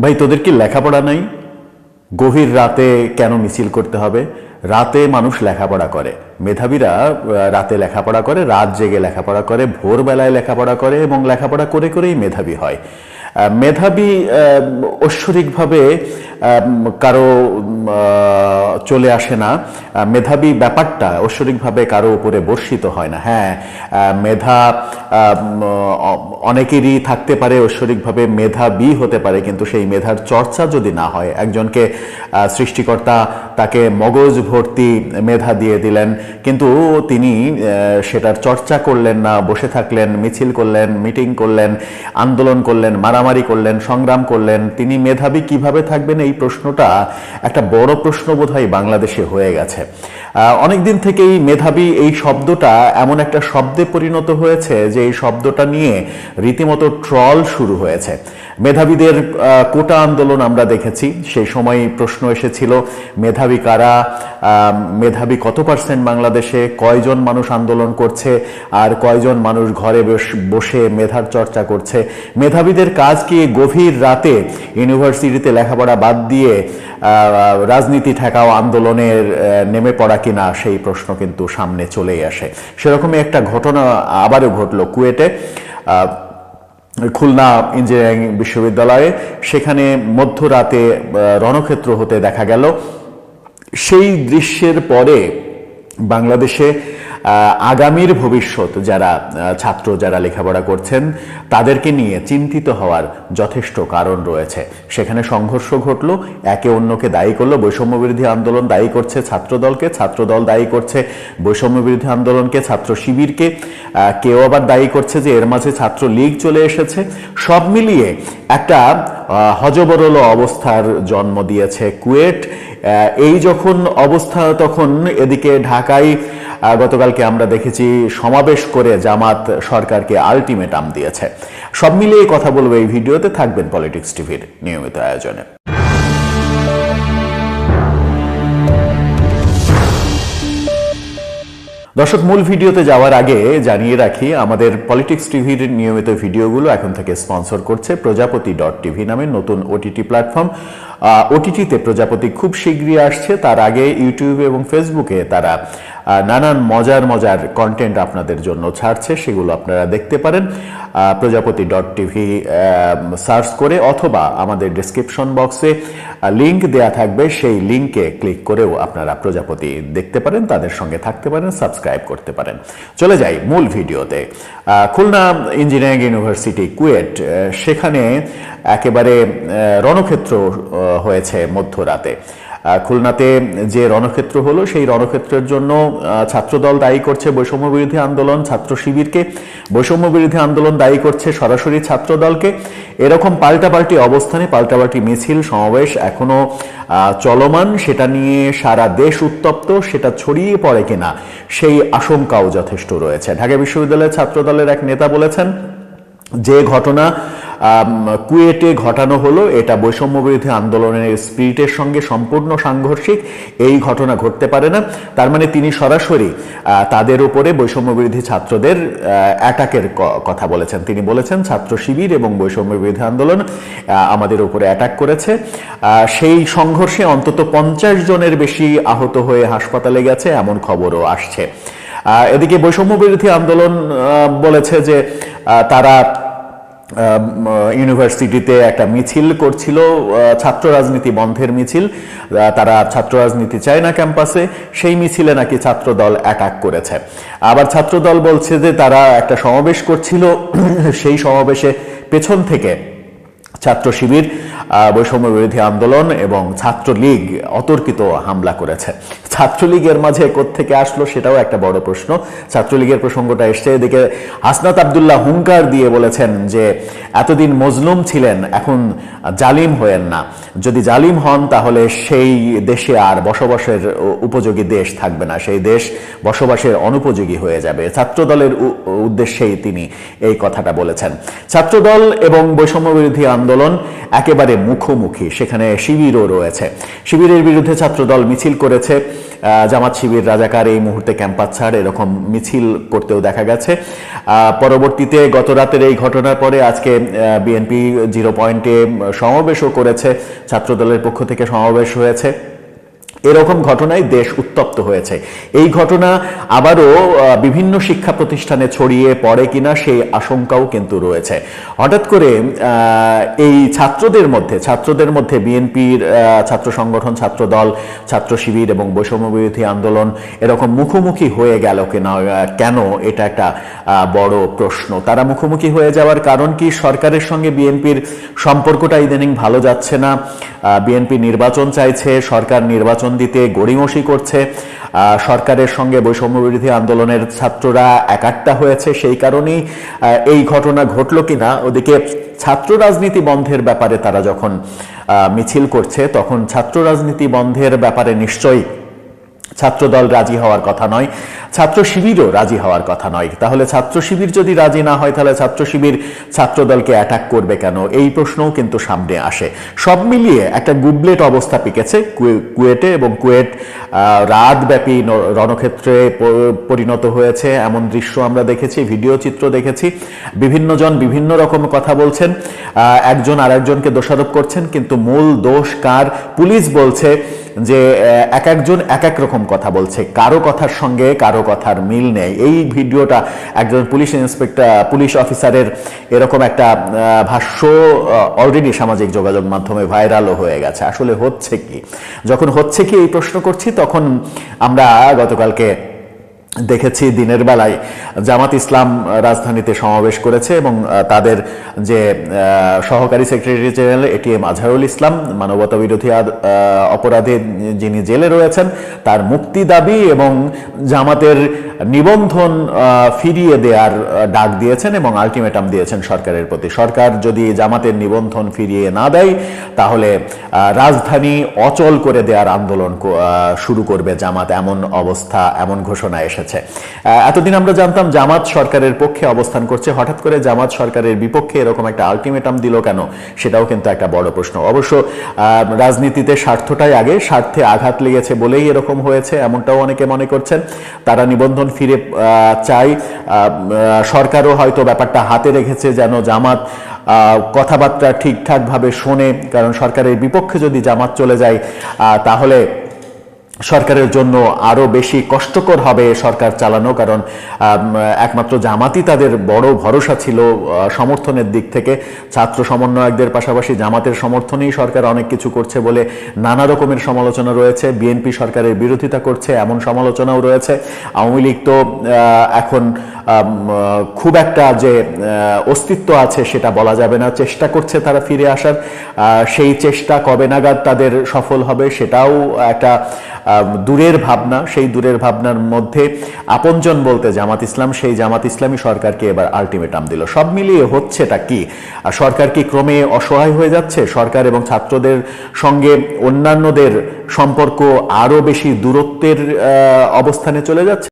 ভাই, তোদের কি লেখাপড়া নাই? গভীর রাতে কেন মিছিল করতে হবে? রাতে মানুষ লেখাপড়া করে। মেধাবীরা রাতে লেখাপড়া করে, রাত জেগে লেখাপড়া করে, ভোরবেলায় লেখাপড়া করে এবং লেখাপড়া করে করেই মেধাবী হয়। মেধাবী ঐশ্বরিকভাবে কারও চলে আসে না। মেধাবী ব্যাপারটা ঐশ্বরিকভাবে কারও উপরে বর্ষিত হয় না। হ্যাঁ মেধা অনেকেরই থাকতে পারে ঐশ্বরিকভাবে মেধাবী হতে পারে, কিন্তু সেই মেধার চর্চা যদি না হয়, একজনকে সৃষ্টিকর্তা তাকে মগজ ভর্তি মেধা দিয়ে দিলেন, কিন্তু তিনি সেটার চর্চা করলেন না, বসে থাকলেন, মিছিল করলেন, মিটিং করলেন, আন্দোলন করলেন মারামারি করলেন, সংগ্রাম করলেন, তিনি মেধাবী কীভাবে থাকবেন এই প্রশ্নটা একটা বড় প্রশ্ন বোধহয় বাংলাদেশে হয়ে গেছে। অনেক দিন থেকেই মেধাবী এই শব্দটা এমন একটা শব্দে পরিণত হয়েছে যে এই শব্দটা নিয়ে রীতিমতো ট্রল শুরু হয়েছে। মেধাবীদের কোটা আন্দোলন আমরা দেখেছি। সেই সময় প্রশ্ন এসেছিল, মেধাবী কারা? মেধাবী কত পার্সেন্ট বাংলাদেশে? কয়জন মানুষ আন্দোলন করছে? আর কয়জন মানুষ ঘরে বস- বসে মেধার চর্চা করছে? মেধাবীদের কাজ কি গভীর রাতে ইউনিভার্সিটিতে লেখাপড়া বাদ দিয়ে রাজনীতি ঠেকাও আন্দোলনের নেমে পড়া কিনা সেই প্রশ্ন কিন্তু সামনে চলেই আসে। সেরকমই একটা ঘটনা আবারও ঘটলো কুয়েটে খুলনা ইঞ্জিনিয়ারিং বিশ্ববিদ্যালয়ে। সেখানে মধ্যরাতে রণক্ষেত্র হতে দেখা গেল। সেই দৃশ্যের পরে বাংলাদেশে আগামীর ভবিষ্যৎ যারা ছাত্র যারা লেখাপড়া করছেন, তাদেরকে নিয়ে চিন্তিত হওয়ার যথেষ্ট কারণ রয়েছে। সেখানে সংঘর্ষ ঘটলো, একে অন্যকে দায়ী করল, বৈষম্য বিরোধী আন্দোলন দায়ী করছে ছাত্রদলকে, ছাত্রদল দায়ী করছে বৈষম্য বিরোধী আন্দোলনকে, ছাত্র শিবিরকে কেউ আবার দায়ী করছে যে এর মাঝে ছাত্র লীগ চলে এসেছে। সব মিলিয়ে একটা হজবরল অবস্থার জন্ম দিয়েছে কুয়েট। এই যখন অবস্থা তখন এদিকে ঢাকায় গতকালকে আমরা দেখেছি সমাবেশ করে জামাত সরকারকে আলটিমেটাম দিয়েছে। সব মিলিয়ে কথা বলব এই ভিডিওতে, থাকবেন পলিটিক্স টিভির নিয়মিত আয়োজনে। দর্শক, মূল ভিডিওতে যাওয়ার আগে জানিয়ে রাখি, আমাদের পলিটিক্স টিভির নিয়মিত ভিডিওগুলো এখন থেকে স্পন্সর করছে প্রজাপতি ডট টিভি নামে নতুন ওটিটি প্ল্যাটফর্ম। ওটিটিতে প্রজাপতি খুব শীঘ্রই আসছে। তার আগে ইউটিউব এবং ফেসবুকে তারা নানান মজার মজার কন্টেন্ট আপনাদের জন্য ছাড়ছে, সেগুলো আপনারা দেখতে পারেন। প্রজাপতি ডট টিভি সার্চ করে অথবা আমাদের ডিসক্রিপশন বক্সে লিংক দেয়া থাকবে। সেই লিংকে ক্লিক করেও আপনারা প্রজাপতি দেখতে পারেন, তাদের সঙ্গে থাকতে পারেন সাবস্ক্রাইব করতে পারেন। চলে যাই মূল ভিডিওতে। খুলনা ইঞ্জিনিয়ারিং ইউনিভার্সিটি কুয়েট সেখানে একেবারে রণক্ষেত্র হয়েছে মধ্যরাতে। খুলনাতে যে রণক্ষেত্র হলো সেই রণক্ষেত্রের জন্য ছাত্রদল দায়ী করছে বৈষম্য বিরোধী আন্দোলন ছাত্র শিবিরকে। বৈষম্য বিরোধী আন্দোলন দায়ী করছে সরাসরি ছাত্রদলকে। এরকম পাল্টাপাল্টি অবস্থানে পাল্টাপাল্টি মিছিল সমাবেশ এখনও আহ, চলমান। সেটা নিয়ে সারা দেশ উত্তপ্ত সেটা ছড়িয়ে পড়ে কিনা সেই আশঙ্কাও যথেষ্ট রয়েছে। ঢাকা বিশ্ববিদ্যালয়ের ছাত্রদলের এক নেতা বলেছেন যে ঘটনা কুয়েটে ঘটানো হলো। এটা বৈষম্য বিরোধী আন্দোলনের স্পিরিটের সঙ্গে সম্পূর্ণ সাংঘর্ষিক। এই ঘটনা ঘটতে পারে না। তার মানে তিনি সরাসরি তাদের উপরে বৈষম্য বিরোধী ছাত্রদের অ্যাটাকের কথা বলেছেন। তিনি বলেছেন, ছাত্র শিবির এবং বৈষম্য বিরোধী আন্দোলন আমাদের উপরে অ্যাটাক করেছে। সেই সংঘর্ষে অন্তত পঞ্চাশ জনের বেশি আহত হয়ে হাসপাতালে গেছে, এমন খবরও আসছে। এদিকে বৈষম্য বিরোধী আন্দোলন বলেছে যে তারা ইউনিভার্সিটিতে একটা মিছিল করছিল ছাত্র রাজনীতি বন্ধের মিছিল। তারা ছাত্র রাজনীতি চায় না ক্যাম্পাসে, সেই মিছিলে নাকি ছাত্রদল অ্যাটাক করেছে। আবার ছাত্রদল বলছে যে তারা একটা সমাবেশ করছিল, সেই সমাবেশে পেছন থেকে ছাত্র শিবির বৈষম্য বিরোধী আন্দোলন এবং ছাত্রলীগ অতর্কিত হামলা করেছে। ছাত্রলীগের মাঝে থেকে আসলো সেটাও একটা বড় প্রশ্ন। ছাত্রলীগের প্রসঙ্গটা এসছে, এদিকে হাসনাত আবদুল্লাহ হুঙ্কার দিয়ে বলেছেন যে, এতদিন মজলুম ছিলেন, এখন জালিম হয়েন না। যদি জালিম হন, তাহলে সেই দেশে আর বসবাসের উপযোগী দেশ থাকবে না। সেই দেশ বসবাসের অনুপযোগী হয়ে যাবে। ছাত্রদলের উদ্দেশ্যেই তিনি এই কথাটা বলেছেন। ছাত্রদল এবং বৈষম্য বিরোধী আন্দোলন একেবারে মুখোমুখি। সেখানে শিবিরও রয়েছে। শিবিরের বিরুদ্ধে ছাত্রদল মিছিল করেছে। জামাত শিবির রাজাকার এই মুহূর্তে ক্যাম্পাস ছাড়, এরকম মিছিল করতেও দেখা গেছে। পরবর্তীতে গত রাতের এই ঘটনার পরে আজকে বিএনপি জিরো পয়েন্টে সমাবেশও করেছে। ছাত্রদলের পক্ষ থেকে সমাবেশ হয়েছে। এরকম ঘটনায় দেশ উত্তপ্ত হয়েছে। এই ঘটনা আবারও বিভিন্ন শিক্ষা প্রতিষ্ঠানে ছড়িয়ে পড়ে কিনা সেই আশঙ্কাও কিন্তু রয়েছে। হঠাৎ করে এই ছাত্রদের মধ্যে ছাত্রদের মধ্যে বিএনপির ছাত্র সংগঠন, ছাত্র দল, ছাত্র শিবির এবং বৈষম্য বিরোধী আন্দোলন এরকম মুখোমুখি হয়ে গেল কিনা কেন এটা একটা বড় প্রশ্ন। তারা মুখোমুখি হয়ে যাওয়ার কারণ কি? সরকারের সঙ্গে বিএনপির সম্পর্কটা ইদানিং ভালো যাচ্ছে না। বিএনপি নির্বাচন চাইছে, সরকার নির্বাচন দিতে গড়িমসি করছে। সরকারের সঙ্গে বৈষম্য বিরোধী আন্দোলনের ছাত্ররা একাট্টা হয়েছে সেই কারণেই এই ঘটনা ঘটলো কিনা, ওদিকে ছাত্র রাজনীতি বন্ধের ব্যাপারে তারা যখন মিছিল করছে, তখন ছাত্র রাজনীতি বন্ধের ব্যাপারে নিশ্চয়ই ছাত্রদল রাজি হওয়ার কথা নয়। ছাত্র শিবিরও রাজি হওয়ার কথা নয়। তাহলে ছাত্র শিবির যদি রাজি না হয়, তাহলে ছাত্র শিবির ছাত্রদলকে অ্যাটাক করবে কেন? এই প্রশ্নও কিন্তু সামনে আসে। সব মিলিয়ে একটা গুবলেট অবস্থা পিকেছে কুয়েটে এবং কুয়েট রাতব্যাপী রণক্ষেত্রে পরিণত হয়েছে। এমন দৃশ্য আমরা দেখেছি, ভিডিও চিত্র দেখেছি। বিভিন্ন জন বিভিন্ন রকম কথা বলছেন। একজন আরেকজনকে দোষারোপ করছেন, কিন্তু মূল দোষ কার? পুলিশ বলছে যে এক একজন এক এক রকম কথা বলছে। কারও কথার সঙ্গে, কারও কথার মিল নেই। এই ভিডিওটা একজন পুলিশ ইন্সপেক্টর, পুলিশ অফিসারের এরকম একটা ভাষ্য অলরেডি সামাজিক যোগাযোগ মাধ্যমে ভাইরালও হয়ে গেছে। আসলে হচ্ছে কি? যখন হচ্ছে কি এই প্রশ্ন করছি, তখন আমরা গতকালকে দেখেছি দিনের বেলায় জামাত ইসলাম রাজধানীতে সমাবেশ করেছে এবং তাদের যে সহকারী secretary general ATM Azharul Islam, মানবতা বিরোধী অপরাধে যিনি জেলে রয়েছেন, তার মুক্তি দাবি এবং জামাতের নিবন্ধন ফিরিয়ে দেওয়ার ডাক দিয়েছেন এবং আলটিমেটাম দিয়েছেন সরকারের প্রতি। সরকার যদি জামাতের নিবন্ধন ফিরিয়ে না দেয়, তাহলে রাজধানী অচল করে দেওয়ার আন্দোলন শুরু করবে জামাত। এমন অবস্থা, এমন ঘোষণা এসেছে। এতদিন আমরা জানতাম জামাত সরকারের পক্ষে অবস্থান করছে। হঠাৎ করে জামাত সরকারের বিপক্ষে এরকম একটা আলটিমেটাম দিল কেন? সেটাও কিন্তু একটা বড় প্রশ্ন। অবশ্য রাজনীতিতে স্বার্থটাই আগে, স্বার্থে আঘাত লেগেছে বলেই এরকম হয়েছে, এমনটাও অনেকে মনে করছেন। তারা নিবন্ধন ফিরে চাই সরকারও হয়তো ব্যাপারটা হাতে রেখেছে যেন জামাত কথাবার্তা ঠিকঠাকভাবে শোনে। কারণ সরকারের বিপক্ষে যদি জামাত চলে যায় তাহলে সরকারের জন্য আরও বেশি কষ্টকর হবে সরকার চালানো, কারণ একমাত্র জামাতই তাদের বড় ভরসা ছিল সমর্থনের দিক থেকে। ছাত্র সমন্বয়কদের পাশাপাশি জামাতের সমর্থনেই সরকার অনেক কিছু করছে বলে নানা রকমের সমালোচনা রয়েছে। বিএনপি সরকারের বিরোধিতা করছে, এমন সমালোচনাও রয়েছে। আওয়ামী লীগ তো এখন খুব একটা যে অস্তিত্ব আছে সেটা বলা যাবে না। চেষ্টা করছে তারা ফিরে আসার। সেই চেষ্টা কবে নাগাদ তাদের সফল হবে সেটাও একটা দূরের ভাবনা, সেই দূরের ভাবনার মধ্যে আপনজন বলতে জামাত ইসলাম, সেই জামাত ইসলামী সরকারকে এবার আলটিমেটাম দিল। সব মিলিয়ে হচ্ছেটা কি? আর সরকার কি ক্রমে অসহায় হয়ে যাচ্ছে? সরকার এবং ছাত্রদের সঙ্গে অন্যান্যদের সম্পর্ক আরও বেশি দূরত্বের অবস্থানে চলে যাচ্ছে?